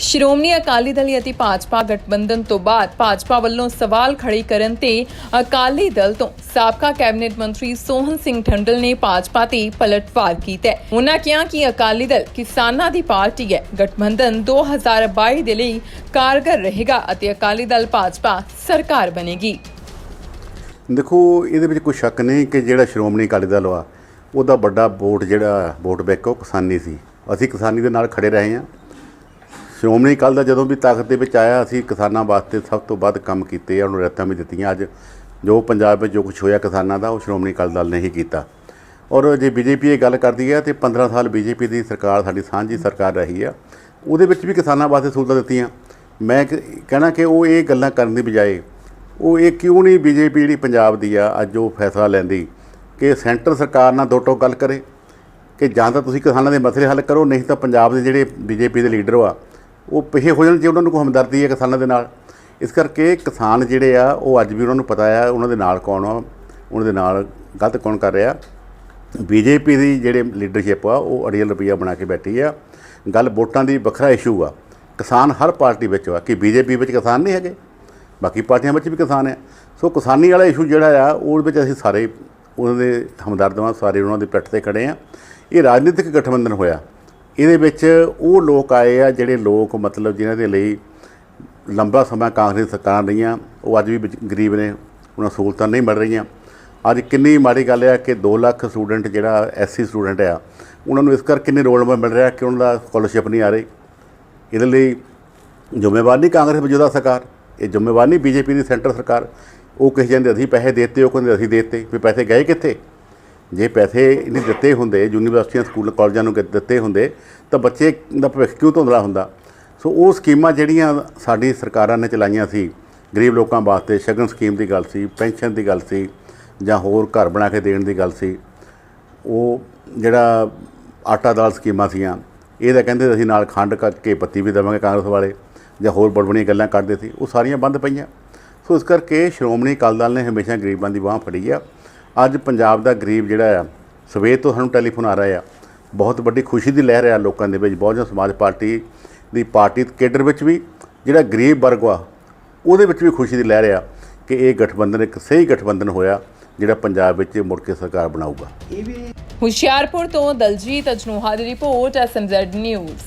ਸ਼੍ਰੋਮਣੀ ਅਕਾਲੀ ਦਲ ਅਤੇ ਭਾਜਪਾ ਗਠਬੰਧਨ ਤੋਂ ਬਾਅਦ ਭਾਜਪਾ ਵੱਲੋਂ ਸਵਾਲ ਖੜੇ ਕਰਨ ਤੇ ਅਕਾਲੀ ਦਲ ਤੋਂ ਸਾਬਕਾ ਕੈਬਨਿਟ ਮੰਤਰੀ ਸੋਹਨ ਸਿੰਘ ਠੰਡਲ ਨੇ ਭਾਜਪਾ ਤੇ ਪਲਟਵਾਰ ਕੀਤਾ ਹੈ। ਉਨ੍ਹਾਂ ਕਿਹਾ ਕਿ ਅਕਾਲੀ ਦਲ ਕਿਸਾਨਾਂ ਦੀ ਪਾਰਟੀ ਹੈ। ਗਠਬੰਧਨ 2022 ਦੇ ਲਈ ਕਾਰਗਰ ਰਹੇਗਾ ਅਤੇ ਅਕਾਲੀ ਦਲ ਭਾਜਪਾ ਸਰਕਾਰ ਬਣੇਗੀ। ਦੇਖੋ, ਇਹਦੇ ਵਿੱਚ ਕੋਈ ਸ਼ੱਕ ਨਹੀਂ ਕਿ ਜਿਹੜਾ ਸ਼੍ਰੋਮਣੀ ਅਕਾਲੀ ਦਲ ਆ ਉਹਦਾ ਵੱਡਾ ਵੋਟ ਜਿਹੜਾ, ਵੋਟ ਬੈਂਕ ਉਹ ਕਿਸਾਨੀ ਸੀ। ਅਸੀਂ ਕਿਸਾਨੀ ਦੇ ਨਾਲ ਖੜੇ ਰਹੇ ਹਾਂ। ਸ਼੍ਰੋਮਣੀ ਅਕਾਲੀ ਦਾ ਜਦੋਂ ਵੀ ਤਾਕਤ ਦੇ ਵਿੱਚ ਆਇਆ, ਅਸੀਂ ਕਿਸਾਨਾਂ ਵਾਸਤੇ ਸਭ ਤੋਂ ਵੱਧ ਕੰਮ ਕੀਤੇ ਆ, ਉਹਨੂੰ ਰੈਤਾਂ ਵੀ ਦਿੱਤੀਆਂ। ਅੱਜ ਜੋ ਪੰਜਾਬ ਵਿੱਚ ਜੋ ਕੁਝ ਹੋਇਆ ਕਿਸਾਨਾਂ ਦਾ, ਉਹ ਸ਼੍ਰੋਮਣੀ ਅਕਾਲੀ ਦਲ ਨੇ ਹੀ ਕੀਤਾ। ਔਰ ਜੇ ਬੀਜੇਪੀ ਇਹ ਗੱਲ ਕਰਦੀ ਹੈ, ਤੇ 15 ਸਾਲ ਬੀਜੇਪੀ ਦੀ ਸਰਕਾਰ, ਸਾਡੀ ਸਾਂਝੀ ਸਰਕਾਰ ਰਹੀ ਆ, ਉਹਦੇ ਵਿੱਚ ਵੀ ਕਿਸਾਨਾਂ ਵਾਸਤੇ ਸਹੂਲਤਾਂ ਦਿੱਤੀਆਂ। ਮੈਂ ਕਹਿਣਾ ਕਿ ਉਹ ਇਹ ਗੱਲਾਂ ਕਰਨ ਦੀ ਬਜਾਏ, ਉਹ ਇਹ ਕਿਉਂ ਨਹੀਂ ਬੀਜੇਪੀ ਜਿਹੜੀ ਪੰਜਾਬ ਦੀ ਆ, ਅੱਜ ਉਹ ਫੈਸਲਾ ਲੈਂਦੀ ਕਿ ਸੈਂਟਰ ਸਰਕਾਰ ਨਾਲ ਦੋ ਟੋਕ ਗੱਲ ਕਰੇ, ਕਿ ਜਾਂ ਤਾਂ ਤੁਸੀਂ ਕਿਸਾਨਾਂ ਦੇ ਮਸਲੇ ਹੱਲ ਕਰੋ, ਨਹੀਂ ਤਾਂ ਪੰਜਾਬ ਦੇ ਜਿਹੜੇ ਬੀਜੇਪੀ ਦੇ ਲੀਡਰ ਆ ਉਹ ਪਿਛੇ ਹੋ ਜਾਣ ਜੇ ਉਹਨਾਂ ਨੂੰ ਕੋਈ ਹਮਦਰਦੀ ਹੈ ਕਿਸਾਨਾਂ ਦੇ ਨਾਲ। ਇਸ ਕਰਕੇ ਕਿਸਾਨ ਜਿਹੜੇ ਆ, ਉਹ ਅੱਜ ਵੀ ਉਹਨਾਂ ਨੂੰ ਪਤਾ ਆ ਉਹਨਾਂ ਦੇ ਨਾਲ ਕੌਣ ਆ, ਉਹਨਾਂ ਦੇ ਨਾਲ ਗਲਤ ਕੌਣ ਕਰ ਰਿਹਾ। ਬੀਜੇਪੀ ਦੀ ਜਿਹੜੇ ਲੀਡਰਸ਼ਿਪ ਆ, ਉਹ ਅੜੀਅਲ ਰੁਪਈਆ ਬਣਾ ਕੇ ਬੈਠੀ ਆ। ਗੱਲ ਵੋਟਾਂ ਦੀ ਵੱਖਰਾ ਇਸ਼ੂ ਆ। ਕਿਸਾਨ ਹਰ ਪਾਰਟੀ ਵਿੱਚ ਆ, ਕਿ ਬੀਜੇਪੀ ਵਿੱਚ ਕਿਸਾਨ ਨਹੀਂ ਹੈਗੇ। ਬਾਕੀ ਪਾਰਟੀਆਂ ਵਿੱਚ ਵੀ ਕਿਸਾਨ ਆ। ਸੋ ਕਿਸਾਨੀ ਵਾਲਾ ਇਸ਼ੂ ਜਿਹੜਾ ਆ, ਉਹਦੇ ਵਿੱਚ ਅਸੀਂ ਸਾਰੇ ਉਹਨਾਂ ਦੇ ਹਮਦਰਦ ਹਾਂ ਸਾਰੇ ਉਹਨਾਂ ਦੇ ਪਿੱਠ ਤੇ ਖੜੇ ਆ। ਇਹ ਰਾਜਨੀਤਿਕ ਗਠਬੰਧਨ ਹੋਇਆ। ਇਹਦੇ ਵਿੱਚ ਉਹ ਲੋਕ ਆਏ ਆ ਜਿਹੜੇ ਲੋਕ ਮਤਲਬ ਜਿਨ੍ਹਾਂ ਦੇ ਲਈ ਲੰਬਾ ਸਮਾਂ ਕਾਂਗਰਸ ਸਰਕਾਰਾਂ ਰਹੀਆਂ ਉਹ ਅੱਜ ਵੀ ਗਰੀਬ ਨੇ, ਉਹਨਾਂ ਸਹੂਲਤਾਂ ਨਹੀਂ ਮਿਲ ਰਹੀਆਂ। ਅੱਜ ਕਿੰਨੀ ਮਾੜੀ ਗੱਲ ਹੈ ਕਿ 2 ਲੱਖ ਸਟੂਡੈਂਟ ਜਿਹੜਾ ਐਸਸੀ ਸਟੂਡੈਂਟ ਆ, ਉਹਨਾਂ ਨੂੰ ਇਸ ਕਰਕੇ ਨਹੀਂ ਰੋਲ ਨੰਬਰ ਮਿਲ ਰਿਹਾ ਕਿ ਉਹਨਾਂ ਦਾ ਸਕਾਲਰਸ਼ਿਪ ਨਹੀਂ ਆ ਰਹੀ। ਇਹਦੇ ਲਈ ਜ਼ਿੰਮੇਵਾਰ ਨਹੀਂ ਕਾਂਗਰਸ ਮੌਜੂਦਾ ਸਰਕਾਰ, ਇਹ ਜ਼ਿੰਮੇਵਾਰ ਨਹੀਂ ਬੀਜੇਪੀ ਦੀ ਸੈਂਟਰ ਸਰਕਾਰ। ਉਹ ਕਹੀ ਜਾਂਦੇ ਅਸੀਂ ਪੈਸੇ ਦੇਤੇ, ਉਹ ਕਹਿੰਦੇ ਅਸੀਂ ਦੇਤੇ, ਵੀ ਪੈਸੇ ਗਏ ਕਿੱਥੇ? ਜੇ ਪੈਸੇ ਇਹਨੇ ਦਿੱਤੇ ਹੁੰਦੇ, ਯੂਨੀਵਰਸਿਟੀਆਂ, ਸਕੂਲ, ਕਾਲਜਾਂ ਨੂੰ ਦਿੱਤੇ ਹੁੰਦੇ, ਤਾਂ ਬੱਚੇ ਦਾ ਭਵਿੱਖ ਕਿਉਂ ਧੁੰਦਲਾ ਹੁੰਦਾ? ਸੋ ਉਹ ਸਕੀਮਾਂ ਜਿਹੜੀਆਂ ਸਾਡੀ ਸਰਕਾਰਾਂ ਨੇ ਚਲਾਈਆਂ ਸੀ, ਗਰੀਬ ਲੋਕਾਂ ਵਾਸਤੇ ਸ਼ਗਨ ਸਕੀਮ ਦੀ ਗੱਲ ਸੀ, ਪੈਨਸ਼ਨ ਦੀ ਗੱਲ ਸੀ, ਜਾਂ ਹੋਰ ਘਰ ਬਣਾ ਕੇ ਦੇਣ ਦੀ ਗੱਲ ਸੀ, ਉਹ ਜਿਹੜਾ ਆਟਾ ਦਾਲ ਸਕੀਮਾਂ ਸੀਆਂ ਇਹ ਤਾਂ ਕਹਿੰਦੇ ਅਸੀਂ ਨਾਲ ਖੰਡ ਕਰਕੇ ਪੱਤੀ ਵੀ ਦੇਵਾਂਗੇ ਕਾਂਗਰਸ ਵਾਲੇ, ਜਾਂ ਹੋਰ ਬੜਬੜੀਆਂ ਗੱਲਾਂ ਕਰਦੇ ਸੀ, ਉਹ ਸਾਰੀਆਂ ਬੰਦ ਪਈਆਂ। ਸੋ ਇਸ ਕਰਕੇ ਸ਼੍ਰੋਮਣੀ ਅਕਾਲੀ ਦਲ ਨੇ ਹਮੇਸ਼ਾ ਗਰੀਬਾਂ ਦੀ ਬਾਹ ਫੜੀ ਆ ਅੱਜ ਪੰਜਾਬ ਦਾ ਗਰੀਬ ਜਿਹੜਾ ਆ, ਸਵੇਰ ਤੋਂ ਸਾਨੂੰ ਟੈਲੀਫੋਨ ਆ ਰਿਹਾ ਆ। ਬਹੁਤ ਵੱਡੀ ਖੁਸ਼ੀ ਦੀ ਲਹਿਰ ਆ ਲੋਕਾਂ ਦੇ ਵਿੱਚ ਬਹੁਜਨ ਸਮਾਜ ਪਾਰਟੀ ਦੀ ਪਾਰਟੀ ਕੇਡਰ ਵਿੱਚ ਵੀ, ਜਿਹੜਾ ਗਰੀਬ ਵਰਗ ਆ, ਉਹਦੇ ਵਿੱਚ ਵੀ ਖੁਸ਼ੀ ਦੀ ਲਹਿਰ ਆ ਕਿ ਇਹ ਗਠਬੰਧਨ ਇੱਕ ਸਹੀ ਗਠਬੰਧਨ ਹੋਇਆ, ਜਿਹੜਾ ਪੰਜਾਬ ਵਿੱਚ ਮੁੜ ਕੇ ਸਰਕਾਰ ਬਣਾਊਗਾ। ਹੁਸ਼ਿਆਰਪੁਰ ਤੋਂ ਦਲਜੀਤ ਅਜਨੋਹਾ ਦੀ ਰਿਪੋਰਟ ਐਸਐਮਜ਼ੈਡ ਨਿਊਜ਼